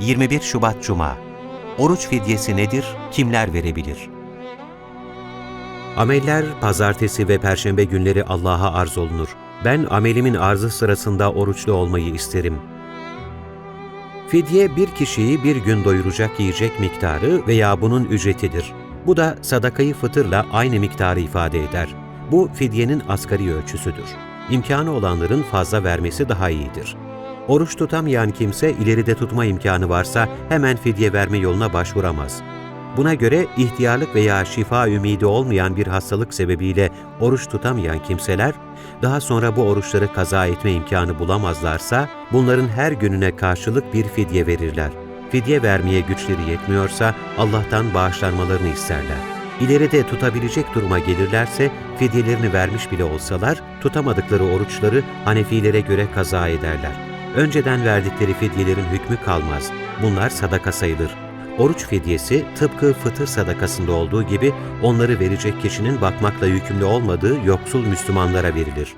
21 Şubat Cuma Oruç fidyesi nedir? Kimler verebilir? Ameller pazartesi ve perşembe günleri Allah'a arz olunur. Ben amelimin arzı sırasında oruçlu olmayı isterim. Fidye bir kişiyi bir gün doyuracak yiyecek miktarı veya bunun ücretidir. Bu da sadakayı fıtırla aynı miktarı ifade eder. Bu fidyenin asgari ölçüsüdür. İmkanı olanların fazla vermesi daha iyidir. Oruç tutamayan kimse ileride tutma imkanı varsa hemen fidye verme yoluna başvuramaz. Buna göre ihtiyarlık veya şifa ümidi olmayan bir hastalık sebebiyle oruç tutamayan kimseler, daha sonra bu oruçları kaza etme imkanı bulamazlarsa, bunların her gününe karşılık bir fidye verirler. Fidye vermeye güçleri yetmiyorsa Allah'tan bağışlanmalarını isterler. İleride tutabilecek duruma gelirlerse, fidyelerini vermiş bile olsalar, tutamadıkları oruçları Hanefilere göre kaza ederler. Önceden verdikleri fidyelerin hükmü kalmaz. Bunlar sadaka sayılır. Oruç fidyesi tıpkı fıtır sadakasında olduğu gibi onları verecek kişinin bakmakla yükümlü olmadığı yoksul Müslümanlara verilir.